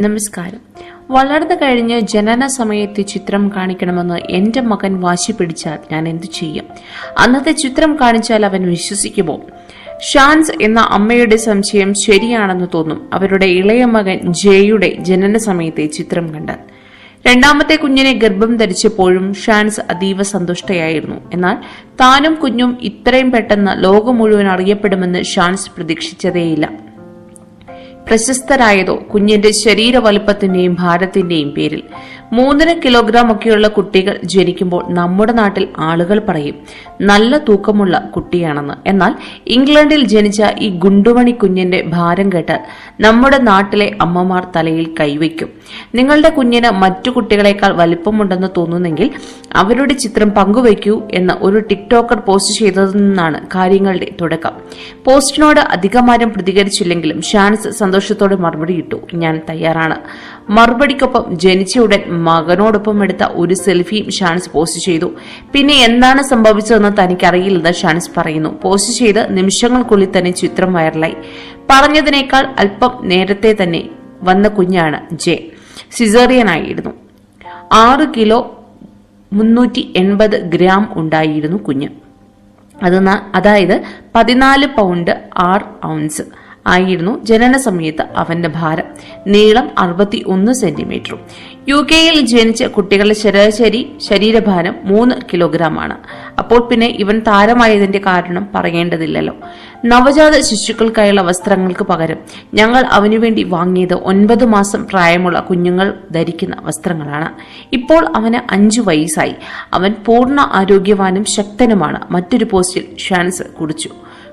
നമസ്കാരം. വളർന്നു കഴിഞ്ഞ് ജനന സമയത്ത് ചിത്രം കാണിക്കണമെന്ന് എന്റെ മകൻ വാശി പിടിച്ചാൽ ഞാൻ എന്തു ചെയ്യും? അന്നത്തെ ചിത്രം കാണിച്ചാൽ അവൻ വിശ്വസിക്കുമോ? ഷാൻസ് എന്ന അമ്മയുടെ സംശയം ശരിയാണെന്ന് തോന്നും അവരുടെ ഇളയ മകൻ ജയയുടെ ജനന സമയത്തെ ചിത്രം കണ്ടാൽ. രണ്ടാമത്തെ കുഞ്ഞിനെ ഗർഭം ധരിച്ചപ്പോഴും ഷാൻസ് അതീവ സന്തുഷ്ടയായിരുന്നു. എന്നാൽ താനും കുഞ്ഞും ഇത്രയും പെട്ടെന്ന് ലോകം മുഴുവൻ അറിയപ്പെടുമെന്ന് ഷാൻസ് പ്രതീക്ഷിച്ചതേയില്ല. പ്രശസ്തരായതോ കുഞ്ഞിന്റെ ശരീര വലുപ്പത്തിന്റെയും ഭാരത്തിന്റെയും പേരിൽ. മൂന്നര കിലോഗ്രാം ഒക്കെയുള്ള കുട്ടികൾ ജനിക്കുമ്പോൾ നമ്മുടെ നാട്ടിൽ ആളുകൾ പറയും നല്ല തൂക്കമുള്ള കുട്ടിയാണെന്ന്. എന്നാൽ ഇംഗ്ലണ്ടിൽ ജനിച്ച ഈ ഗുണ്ടുമണി കുഞ്ഞിന്റെ ഭാരം കേട്ടാൽ നമ്മുടെ നാട്ടിലെ അമ്മമാർ തലയിൽ കൈവയ്ക്കും. നിങ്ങളുടെ കുഞ്ഞിന് മറ്റു കുട്ടികളെക്കാൾ വലിപ്പമുണ്ടെന്ന് തോന്നുന്നെങ്കിൽ അവരുടെ ചിത്രം പങ്കുവയ്ക്കൂ എന്ന് ഒരു ടിക്ടോക്കർ പോസ്റ്റ് ചെയ്തതിൽ നിന്നാണ് കാര്യങ്ങളുടെ തുടക്കം. പോസ്റ്റിനോട് അധികമാരും പ്രതികരിച്ചില്ലെങ്കിലും ഷാൻസ് സന്തോഷത്തോടെ മറുപടി ഇട്ടു ഞാൻ തയ്യാറാണ്. മറുപടിക്കൊപ്പം ജനിച്ച ഉടൻ മകനോടൊപ്പം എടുത്ത ഒരു സെൽഫിയും ഷാൻസ് പോസ്റ്റ് ചെയ്തു. പിന്നെ എന്താണ് സംഭവിച്ചതെന്ന് തനിക്കറിയില്ലെന്ന് ഷാൻസ് പറയുന്നു. പോസ്റ്റ് ചെയ്ത് നിമിഷങ്ങൾക്കുള്ളിൽ തന്നെ ചിത്രം വൈറലായി. പറഞ്ഞതിനേക്കാൾ അല്പം നേരത്തെ തന്നെ വന്ന കുഞ്ഞാണ് ജെ. സിസേറിയനായിരുന്നു. ആറ് കിലോ മുന്നൂറ്റി എൺപത് ഗ്രാം ഉണ്ടായിരുന്നു കുഞ്ഞ്. അത് അതായത് പതിനാല് പൗണ്ട് ആറ് ഔൺസ് ആയിരുന്നു ജനന സമയത്ത് അവന്റെ ഭാരം. നീളം അറുപത്തി ഒന്ന് സെന്റിമീറ്ററും. യു കെയിൽ ജനിച്ച കുട്ടികളുടെ ശരാശരി ശരീരഭാരം മൂന്ന് കിലോഗ്രാം ആണ് അപ്പോൾ പിന്നെ ഇവൻ താരമായതിന്റെ കാരണം പറയേണ്ടതില്ലല്ലോ. നവജാത ശിശുക്കൾക്കായുള്ള വസ്ത്രങ്ങൾക്ക് പകരം ഞങ്ങൾ അവനുവേണ്ടി വാങ്ങിയത് ഒൻപത് മാസം പ്രായമുള്ള കുഞ്ഞുങ്ങൾ ധരിക്കുന്ന വസ്ത്രങ്ങളാണ്. ഇപ്പോൾ അവന് അഞ്ചു വയസ്സായി. അവൻ പൂർണ ആരോഗ്യവാനും ശക്തനുമാണ്. മറ്റൊരു പോസ്റ്റിൽ ഷാൻസ് കുറിച്ചു